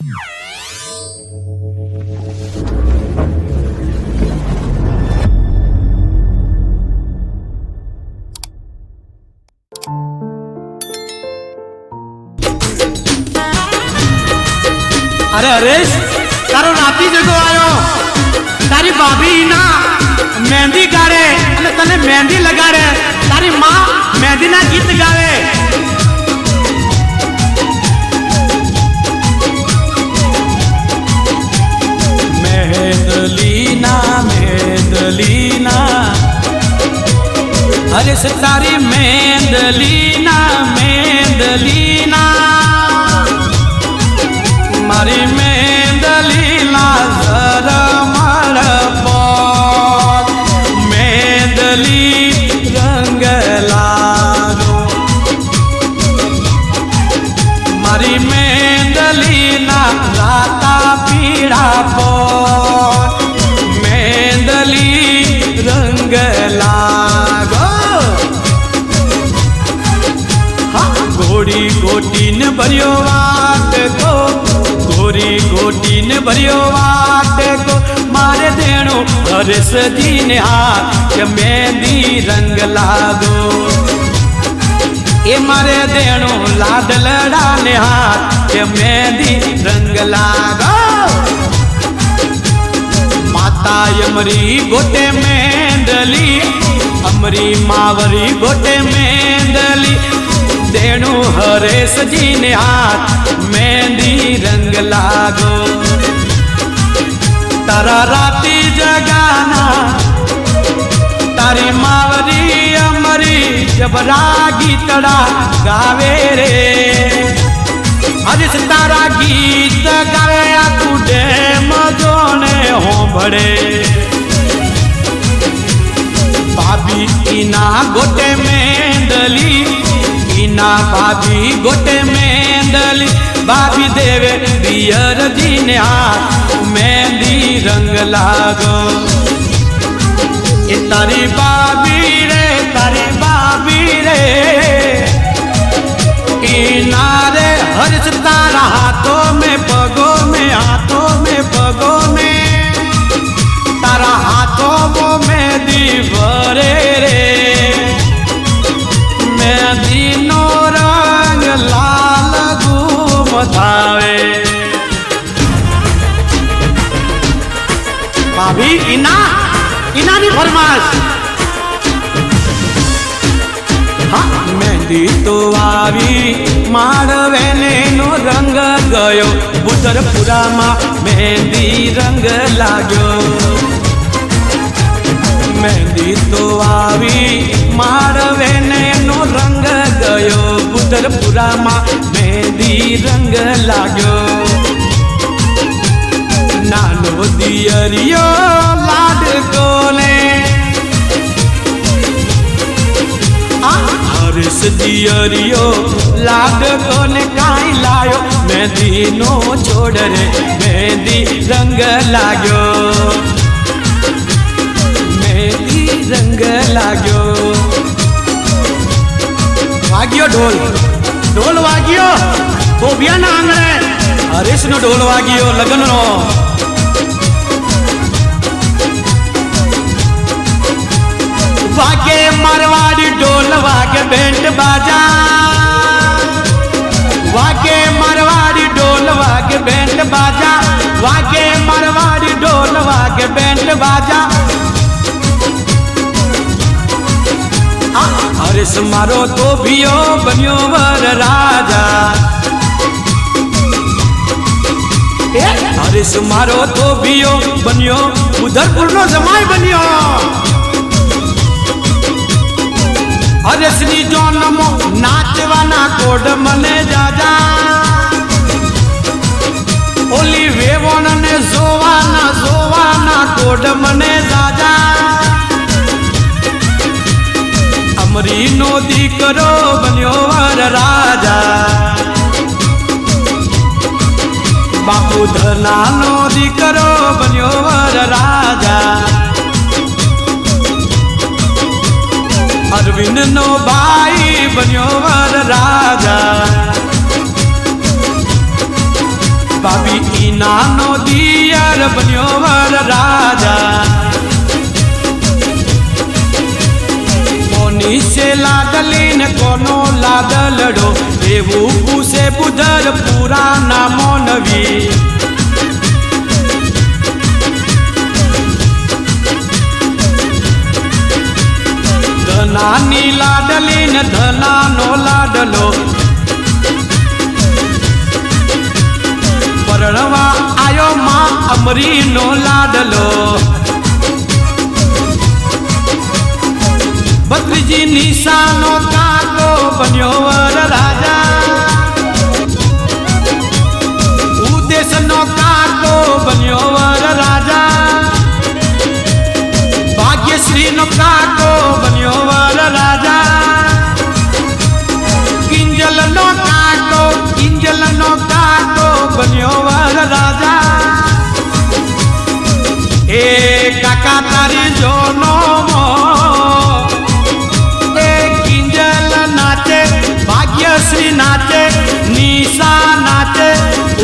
અરે હરેશ તારો નાતી જગો આવ્યો તારી ભાભી ના મહેંદી કાઢે અને તને મહેંદી લગાડે તારી માં મહેંદીના ગીત ગાવે હરેશ તારી મેંદલીના મેંદલીના મારી મેંદલીના ભર્યો વાટકો ઘોડી ગોટીને ભર્યો વાટકો મારે દેણો દીને હાથ કે મેંદી રંગ લાગો એ મારે દેણો લાડલડાને હાથ કે મેંદી રંગ લાગો માતા અમરી ગોટે મેંદલી, અમરી માવરી ગોટે મેંદલી. દેણું હરેશજીને હાથ, મહેંદી રંગ લાગો. તારા રાતી જગાના, તારી માવરી અમરી જબરા ગીતડા ગાવે રે. હરીશ તારા ગીત ગાવે આખું ડેમ જોને હોંભળે. ના ભાભી ગોટે મેંદલી, ભાભી દેવે દિયરજી ને હાથ, મેંદી રંગ લાગો. એ તારી ભાભી રે, તારી ભાભી રે, કિનારે હર્ષતા ઈનાની ફરમાશ મહેંદી તો આવી માળવેને નો રંગ ગયો બુધરપુરામાં મહેંદી રંગ લાગ્યો મહેંદી તો આવી માળવેને નો રંગ ગયો બુધરપુરામાં મહેંદી રંગ લાગ્યો નાનો દિયરિયો હર્ષ દિયરિયો લાડકોને કાંઈ લાયો, મહેંદીનો છોડ મહેંદી રંગ લાગ્યો. મહેંદી રંગ લાગ્યો. વાગ્યો ઢોલ ઢોલ વાગ્યો ગોભિયાના આંગણે. હરેશનો ઢોલ વાગ્યો લગ્નનો. वागे मारवाड़ी ढोल, वागे बैंड बाजा। वागे मारवाड़ी ढोल, वागे बैंड बाजा। वागे मारवाड़ी ढोल, वागे बैंड बाजा। अरे मारो तो भियो बनियो वर राजा। अरे मारो तो भियो बनियो उधर पुरनो जमाई बनियो। જમાઈ બન્યો હરેશની જોનમો નાચવાના કોડ મને જાજા. ઓલી વેવણ ને જોવાના જોવાના કોડ મને જાજા. અમરીનો દીકરો બન્યો વર રાજા. બાપુ ધનાનો દીકરો બન્યો અરવિંદ નો ભાઈ બન્યો વર રાજા. ભાભી નાનો દિયર બન્યો વર રાજા. કોની છે ને કોનો લાડલડો? એવું પૂછે બુધર પૂરા ના મોનવી. ને ધનાનો લાડલો. પરણવા આયો માં અમરીનો લાડલો. ભત્રીજી નિશાનો કાકો બન્યો.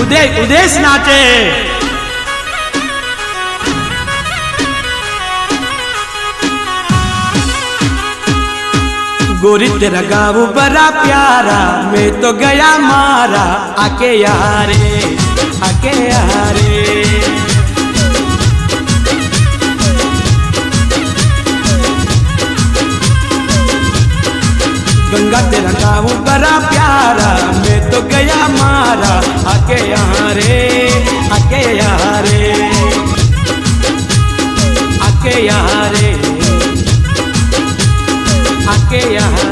ઉદય ઉદેશ નાચે गोरी तेरा गाँव बड़ा प्यारा मैं तो गया मारा आके यारे आके यारे आके यहाँ रे आके यहाँ रे यहाँ